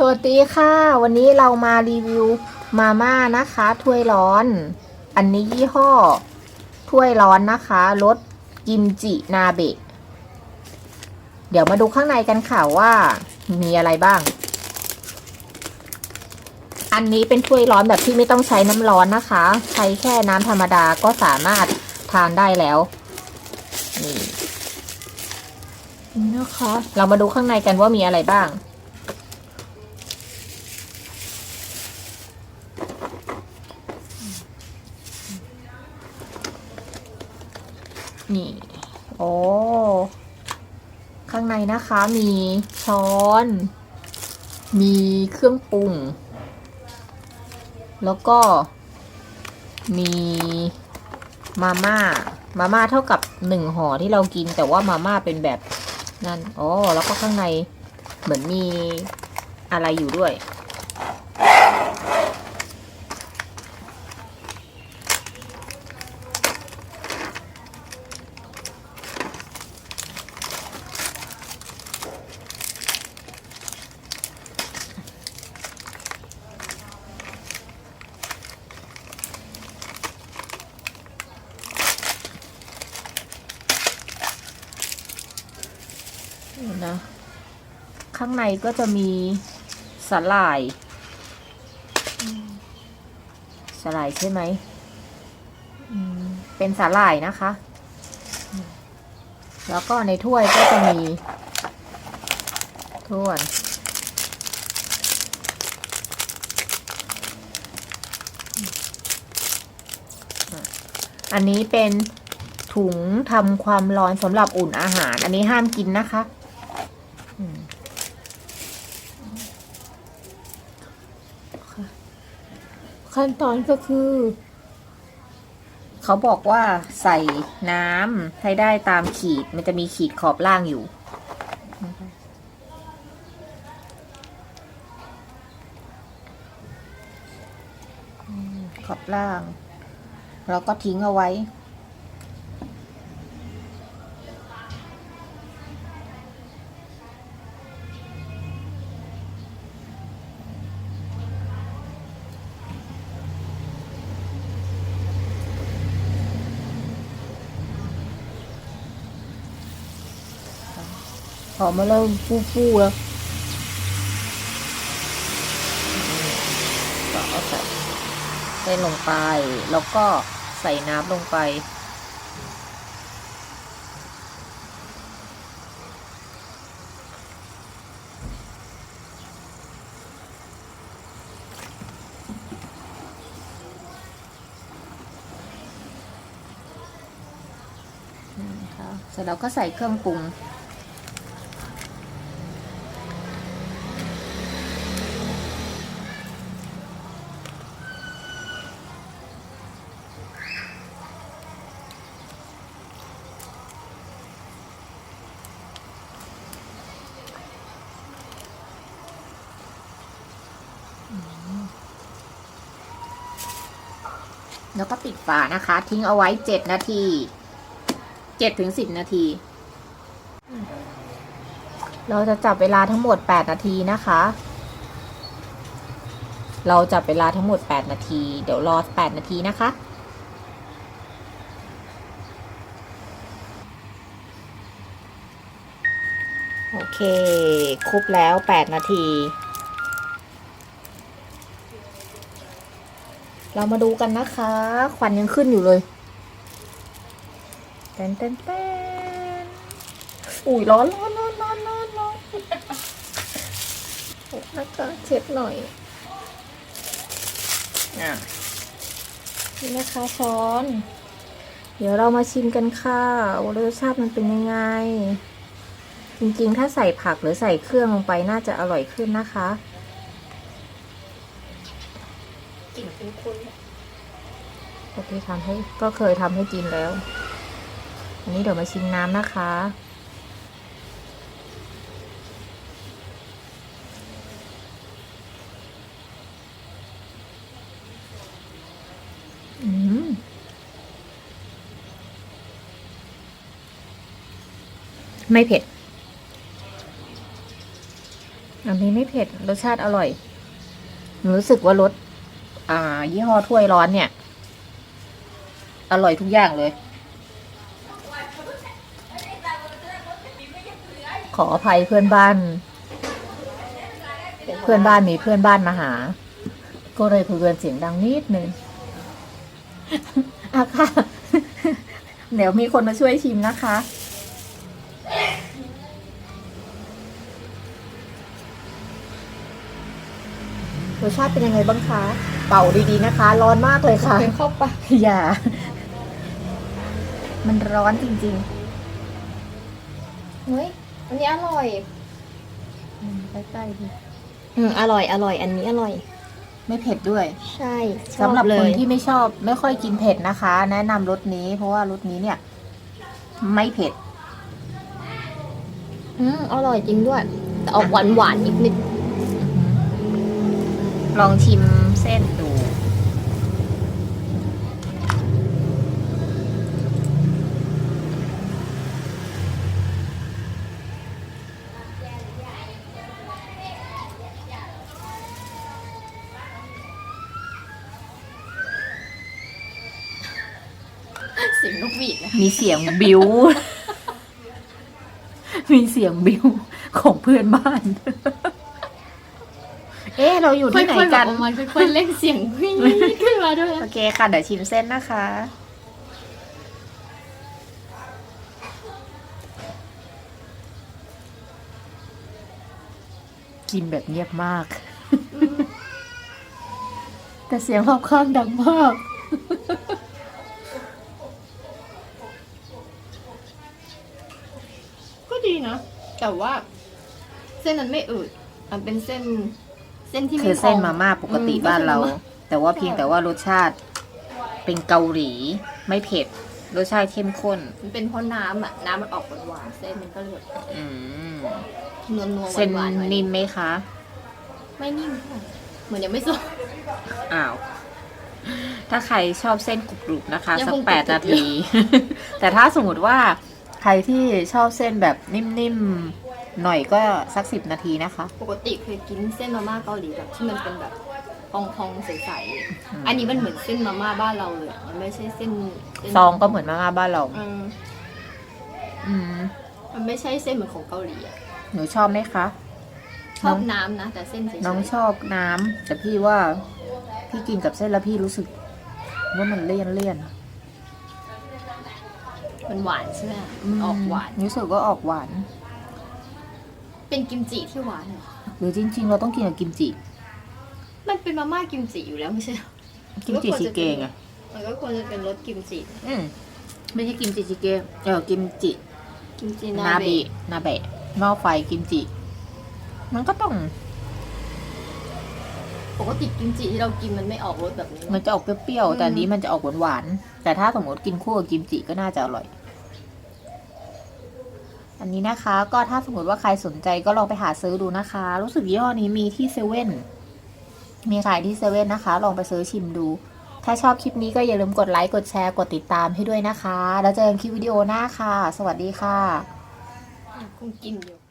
สวัสดีค่ะ วันนี้เรามารีวิวมาม่านะคะถ้วยร้อน อันนี้ยี่ห้อถ้วยร้อนนะคะรสกิมจินาเบะเดี๋ยวมาดูข้างในกันค่ะว่ามีอะไรบ้าง อันนี้เป็นถ้วยร้อนแบบที่ไม่ต้องใช้น้ำร้อนนะคะ ใช้แค่น้ำธรรมดาก็สามารถทานได้แล้วนี่นะคะ เรามาดูข้างในกันว่ามีอะไรบ้าง นี่ โอ้ ข้างในนะคะมีช้อน มีเครื่องปรุง แล้วก็มีมาม่า มาม่าเท่ากับหนึ่งห่อที่เรากิน แต่ว่ามาม่าเป็นแบบนั่น อ๋อ แล้วก็ข้างในเหมือนมีอะไรอยู่ด้วย นะ ข้างในก็จะมีสาหร่ายสาหร่ายใช่ไหมมเป็นสาหร่ายนะคะ แล้วก็ในถ้วยก็จะมีถ้วยอันนี้เป็นถุงทำความร้อนสำหรับอุ่นอาหาร อันนี้ห้ามกินนะคะ อืมค่ะ ขั้นตอนก็คือ เขาบอกว่าใส่น้ำให้ได้ตามขีด มันจะมีขีดขอบล่างอยู่ ขอบล่างแล้วก็ทิ้งเอาไว้ หอมมาเริ่มฟูๆแล้วก็เอาใส่เส้นลงไป แล้วก็ใส่น้ำลงไปนะคะเสร็จแล้วก็ใส่เครื่องปรุง แล้วก็ปิดฝานะคะ ทิ้งเอาไว้เจ็ดนาทีเจ็ดถึงสิบนาที เราจะจับเวลาทั้งหมดแปดนาทีนะคะ เราจับเวลาทั้งหมดแปดนาที เดี๋ยวรอแปดนาทีนะคะโอเค ครบแล้วแปดนาที เรามาดูกันนะคะควันยังขึ้นอยู่เลยเต้นเต้นเต้นอุ้ยร้อนร้อนร้อนร้อนร้อนร้อนโอ้นะคะเช็ดหน่อยอะนี่นะคะช้อน เดี๋ยวเรามาชิมกันค่ะว่ารสชาติมันเป็นยังไง จริงๆ ถ้าใส่ผักหรือใส่เครื่องลงไปน่าจะอร่อยขึ้นนะคะ กลิ่นคุ้นก็ที่ทำให้ก็เคยทำให้กินแล้ว อันนี้เดี๋ยวมาชิมน้ำนะคะอืมไม่เผ็ด อันนี้ไม่เผ็ด รสชาติอร่อย รู้สึกว่ารส อ่า ยี่ห้อถ้วยร้อนเนี่ย อร่อยทุกอย่างเลย ขออภัยเพื่อนบ้าน เพื่อนบ้านมีเพื่อนบ้านมาหา ก็เลยคุยกันเสียงดังนิดนึงอะค่ะ เดี๋ยวมีคนมาช่วยชิมนะคะรสชาติเป็นยังไงบ้างคะ เป่าดีๆนะคะ ร้อนมากเลยค่ะเป็นเข้าไปอย่า มันร้อนจริงเฮ้ยอันนี้อร่อยๆอืมใกล้ๆดิอืมอร่อยอร่อย อันนี้อร่อย ไม่เผ็ดด้วยใช่ชอสำหรับเลคนยที่ไม่ชอบ ไม่ค่อยกินเผ็ดนะคะ แนะนำรสนี้ เพราะว่ารสนี้เนี่ย ไม่เผ็ด อืมอร่อยจริงด้วยแต่ออกหวานหวานๆนิดนิดลองชิมเส้นดู เสียงนกหวีดนะมีเสียงบิว มีเสียงบิวของเพื่อนบ้าน เอ๊ะเราอยู่ที่ไหนค่อยๆแบกับนประมาณค่อยๆเล่นเสียงวิ่งขึ้นมาด้วยโอนะเคค่ะ เดี๋ยวชิมเส้นนะคะ กินแบบเงียบมาก แต่เสียงรอบข้างดังมาก ก็ดีนะ แต่ว่า เส้นนั้นไม่อืดมันเป็นเส้น เส้นที่ไม่คือเส้นพองมาม่าปกติอืมบ้านเราก็คือมาม่าแต่ว่าเพียงแต่ว่ารสชาติเป็นเกาหลีไม่เผ็ดรสชาติเข้มข้น มันเป็นเพราะน้ำอะน้ำมันออกหวานๆเส้นมันก็เลยแบบอืมนัวนัวๆเส้นหวานๆหน่อยนิ่มไหมคะ ไม่นิ่มเท่าไหร่เหมือนยังไม่สุกอ้าว ถ้าใครชอบเส้นกรุบๆนะคะยังสัคกงแปดกรุนาบๆอยู่ที แต่ถ้าสมมติว่าใครที่ชอบเส้นแบบนิ่มๆ หน่อยก็สักสิบนาทีนะคะ ปกติเคยกินเส้นมาม่าเกาหลีแบบที่มันเป็นแบบพองๆใสอืมๆอันนี้มันเหมือนเส้นมาม่าบ้านเราเลยอะมันไม่ใช่เส้นเส้นซองก็เหมือนมาม่าบ้านเรา อืมอืมมันไม่ใช่เส้นเหมือนของเกาหลีอะหนูชอบไหมคะ ชอบน้องน้ำนะแต่เส้นเฉยๆน้องชอบน้ำแต่พี่ว่าพี่กินกับเส้นแล้วพี่รู้สึก ว่ามันเลี่ยนเลี่ยนมันหวานใช่ไหมมออกหวาน รู้สึกว่าออกหวาน เป็นกิมจิที่หวานเหรอ หรือจริง ๆ เราต้องกินกับกิมจิ มันเป็นมาม่ากิมจิอยู่แล้วไม่ใช่เหรอ กิมจิชิเกงอะมันก็ควรจะเป็นรสกิมจิ อืมไม่ใช่กิมจิชิเกงเออกิมจิกิมจินานาบิเบะนาเบะหม้อไฟกิมจิ มันก็ต้องปกติกิมจิที่เรากินมันไม่ออกรสแบบนี้ มันจะออกเปรี้ยวอืมๆแต่อันนี้มันจะออกหวานๆแต่ถ้าสมมติกินคู่กับกิมจิก็น่าจะอร่อย อันนี้นะคะก็ถ้าสมมติว่าใครสนใจก็ลองไปหาซื้อดูนะคะ รู้สึกยี่ห้อนี้มีที่เซเว่นมีขายที่เซเว่นนะคะ ลองไปซื้อชิมดู ถ้าชอบคลิปนี้ก็อย่าลืมกดไลค์กดแชร์กดติดตามให้ด้วยนะคะ แล้วเจอกันคลิปวิดีโอหน้าค่ะ สวัสดีค่ะคงกินอยู่